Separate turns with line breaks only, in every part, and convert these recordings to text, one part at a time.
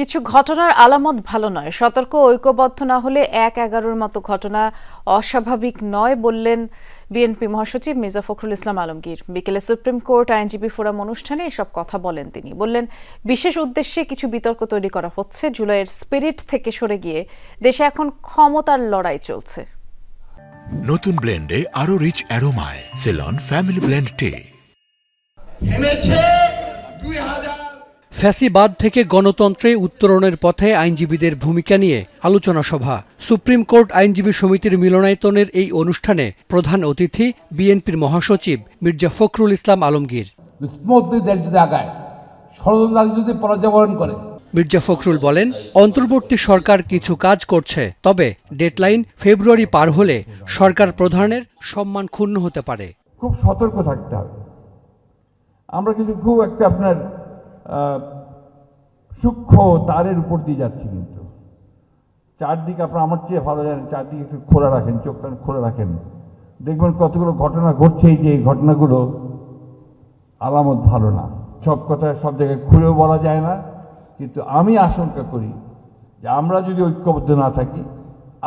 কিছু ঘটনার আলামত ভালো নয়। সতর্ক ঐক্যবদ্ধ না হলে এক এগারোর মতো ঘটনা অস্বাভাবিক নয় বললেন বিএনপি মহাসচিব মির্জা ফখরুল ইসলাম আলমগীর। বিকেলে সুপ্রিম কোর্ট আইনজীবী ফোরাম অনুষ্ঠানে এসব কথা বলেন তিনি। বললেন বিশেষ উদ্দেশ্যে কিছু বিতর্ক তৈরি করা হচ্ছে। জুলাইয়ের স্পিরিট থেকে সরে গিয়ে দেশে এখন ক্ষমতার লড়াই চলছে।
নতুন ব্লেন্ডে আরও রিচ অ্যারোমায়। সেলন ফ্যামিলি ব্লেন্ড টে।
ফ্যাসিবাদ থেকে গণতন্ত্রে উত্তরণের পথে আইনজীবীদের ভূমিকা নিয়ে আলোচনা সভা। সুপ্রিম কোর্ট আইনজীবী সমিতির মিলনায়তনের এই অনুষ্ঠানে প্রধান অতিথি বিএনপির মহাসচিব মির্জা ফখরুল ইসলাম আলমগীর।
যদি করে
মির্জা ফখরুল বলেন, অন্তর্বর্তী সরকার কিছু কাজ করছে, তবে ডেডলাইন ফেব্রুয়ারি পার হলে সরকার প্রধানের সম্মান ক্ষুণ্ণ হতে পারে।
খুব সতর্ক থাকতে হবে। আমরা কিন্তু খুব একটা আপনার সূক্ষ্ম তারের উপর দিয়ে যাচ্ছি কিন্তু। চারদিকে আপনার আমার চেয়ে ভালো জানেন, চারদিকে একটু খোলা রাখেন, চোখ কান খোলা রাখেন। দেখবেন কতগুলো ঘটনা ঘটছে, এই যে এই ঘটনাগুলো আলামত ভালো না। সব কথা সব জায়গায় খুলেও বলা যায় না, কিন্তু আমি আশঙ্কা করি যে আমরা যদি ঐক্যবদ্ধ না থাকি,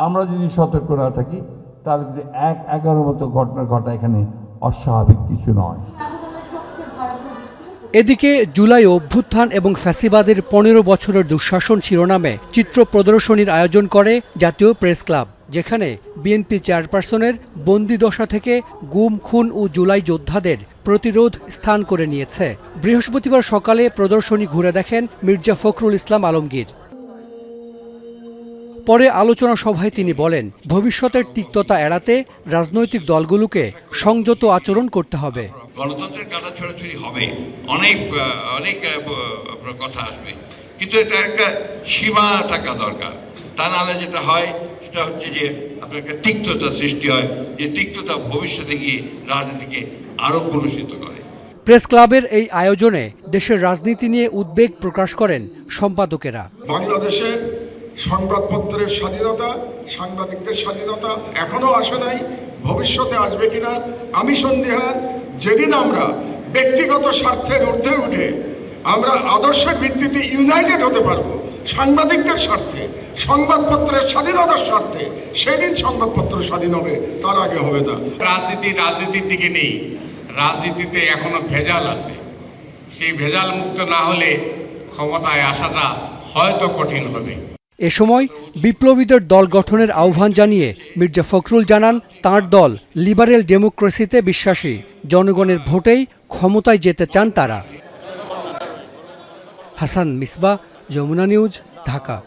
আমরা যদি সতর্ক না থাকি, তাহলে কিন্তু এক এগারোর মতো ঘটনা ঘটা এখানে অস্বাভাবিক কিছু নয়।
এদিকে জুলাই অভ্যুত্থান এবং ফ্যাসিবাদের পনেরো বছরের দুঃশাসন শিরোনামে চিত্র প্রদর্শনীর আয়োজন করে জাতীয় প্রেস ক্লাব, যেখানে বিএনপি চেয়ারপারসনের বন্দি দশা থেকে গুম, খুন ও জুলাই যোদ্ধাদের প্রতিরোধ স্থান করে নিয়েছে। বৃহস্পতিবার সকালে প্রদর্শনী ঘুরে দেখেন মির্জা ফখরুল ইসলাম আলমগীর। পরে আলোচনা সভায় তিনি বলেন, ভবিষ্যতের তিক্ততা এড়াতে রাজনৈতিক দলগুলোকে সংযত আচরণ করতে হবে।
গণতন্ত্রের কাটা ছড়াছড়ি হবে। অনেক অনেক আপনার কথা আসবে। কিন্তু এটা একটা সীমা থাকা দরকার। তা নাহলে যেটা হয় সেটা হচ্ছে যে আপনার একটা তিক্ততা সৃষ্টি হয় যে তিক্ততা ভবিষ্যতে গিয়ে রাজনীতিকে আরও কলুষিত করে।
প্রেস ক্লাবের এই আয়োজনে দেশের রাজনীতি নিয়ে উদ্বেগ প্রকাশ করেন সম্পাদকেরা।
বাংলাদেশে সংবাদপত্রের স্বাধীনতা সাংবাদিকদের স্বাধীনতা এখনও আসে নাই। ভবিষ্যতে আসবে কিনা, আমি সন্দেহান যেদিন আমরা ব্যক্তিগত স্বার্থের ঊর্ধ্বে উঠে আমরা আদর্শের ভিত্তিতে ইউনাইটেড হতে পারব, সাংবাদিকদের স্বার্থে, সংবাদপত্রের স্বাধীনতার স্বার্থে, সেদিন সংবাদপত্র স্বাধীন হবে, তার আগে হবে না।
রাজনীতি রাজনীতির দিকে নেই, রাজনীতিতে এখনও ভেজাল আছে। সেই ভেজাল মুক্ত না হলে ক্ষমতায় আসাটা হয়তো কঠিন হবে।
এ সময় বিপ্লবীদের দল গঠনের আহ্বান জানিয়ে মির্জা ফখরুল জানান, তার দল লিবারেল ডেমোক্রেসিতে বিশ্বাসী। জনগণের ভোটেই ক্ষমতায় যেতে চান তারা। হাসান মিসবা, যমুনা নিউজ, ঢাকা।